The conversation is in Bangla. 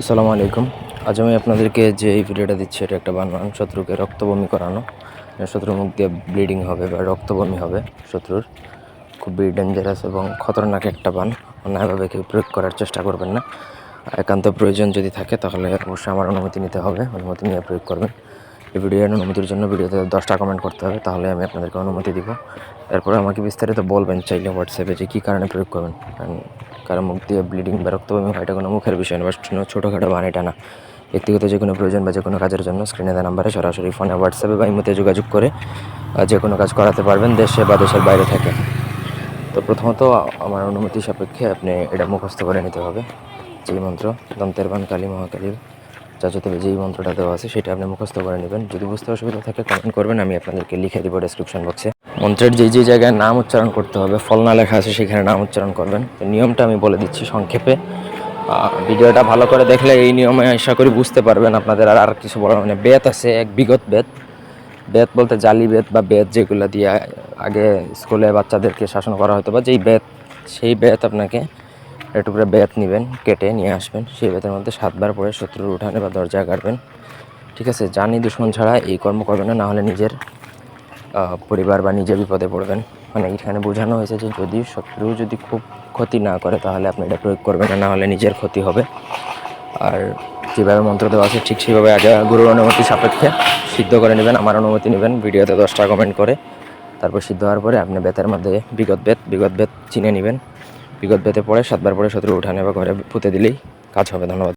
আসসালামু আলাইকুম। আজ আমি আপনাদেরকে যে এই ভিডিওটা দিচ্ছি, এটা একটা বানান শত্রুকে রক্তবমি করানো। শত্রুর মুখ দিয়ে ব্লিডিং হবে বা রক্তবমি হবে শত্রুর। খুবই ডেঞ্জারাস এবং খতরনাক একটা বান। অন্যায়ভাবে কেউ প্রয়োগ করার চেষ্টা করবেন না। একান্ত প্রয়োজন যদি থাকে, তাহলে অবশ্যই আমার অনুমতি নিতে হবে। অনুমতি নিয়ে প্রয়োগ করবেন। এই ভিডিওর অনুমতির জন্য ভিডিওতে দশটা কমেন্ট করতে হবে, তাহলে আমি আপনাদেরকে অনুমতি দিব। এরপরে আমাকে বিস্তারিত বলবেন চাইলে হোয়াটসঅ্যাপে যে কী কারণে প্রয়োগ করবেন। কারও মুখ দিয়ে ব্লিডিং বা হয়, এটা কোনো মুখের বিষয় না বা ছোটোখাটো বান এটা না ব্যক্তিগত যে কোনো প্রয়োজন বা যে কোনো কাজের জন্য স্ক্রিনে দেওয়া নাম্বারে সরাসরি ফোনে হোয়াটসঅ্যাপে বা ইমোতে যোগাযোগ করে যে কোনো কাজ করাতে পারবেন দেশে বা দেশের বাইরে থেকে। তো প্রথমত আমার অনুমতি সাপেক্ষে আপনি এটা মুখস্থ করে নিতে হবে। যেই মন্ত্র দন্তের বান কালী মহাকালীর যাচতে যেই মন্ত্রটা দেওয়া আছে, সেটা আপনি মুখস্থ করে নেবেন। যদি বুঝতে অসুবিধা থাকে কমেন্ট করবেন, আমি আপনাদেরকে লিখে দিব ডেসক্রিপশন বক্সে মন্ত্রের যেই যেই জায়গায় নাম উচ্চারণ করতে হবে ফল না লেখা আছে সেখানে নাম উচ্চারণ করবেন। তো নিয়মটা আমি বলে দিচ্ছি সংক্ষেপে। ভিডিওটা ভালো করে দেখলে এই নিয়মে আশা করি বুঝতে পারবেন আপনাদের আর আর কিছু বলার মানে বেত আছে, এক বিগত বেত বেত বলতে জালি বেত বা বেত যেগুলো দিয়ে আগে স্কুলে বাচ্চাদেরকে শাসন করা হতো বা যেই বেত সেই বেত আপনাকে একটু করে বেত নেবেন, কেটে নিয়ে আসবেন। সেই বেতের মধ্যে সাতবার পরে শত্রুর উঠানে বা দরজা কাটবেন ঠিক আছে? জানি দুশ্মন ছাড়া এই কর্ম করবেন না, নাহলে নিজের পরিবার বা নিজে বিপদে পড়বেন। মানে এখানে বোঝানো হয়েছে যে যদি শত্রু যদি খুব ক্ষতি না করে, তাহলে আপনি এটা প্রয়োগ করবেন না, নাহলে নিজের ক্ষতি হবে। আর যেভাবে মন্ত্র দেওয়া আছে, ঠিক সেভাবে আগে গুরুর অনুমতি সাপেক্ষে সিদ্ধ করে নেবেন, আমার অনুমতি নেবেন, ভিডিওতে দশটা কমেন্ট করে। তারপর সিদ্ধ হওয়ার পরে আপনি বেতের মধ্যে বিগত বেত বিগত বেত চিনে নেবেন। বিগত বেতে পরে সাতবার পরে শত্রু উঠানে বা ঘরে পুঁতে দিলেই কাজ হবে। ধন্যবাদ।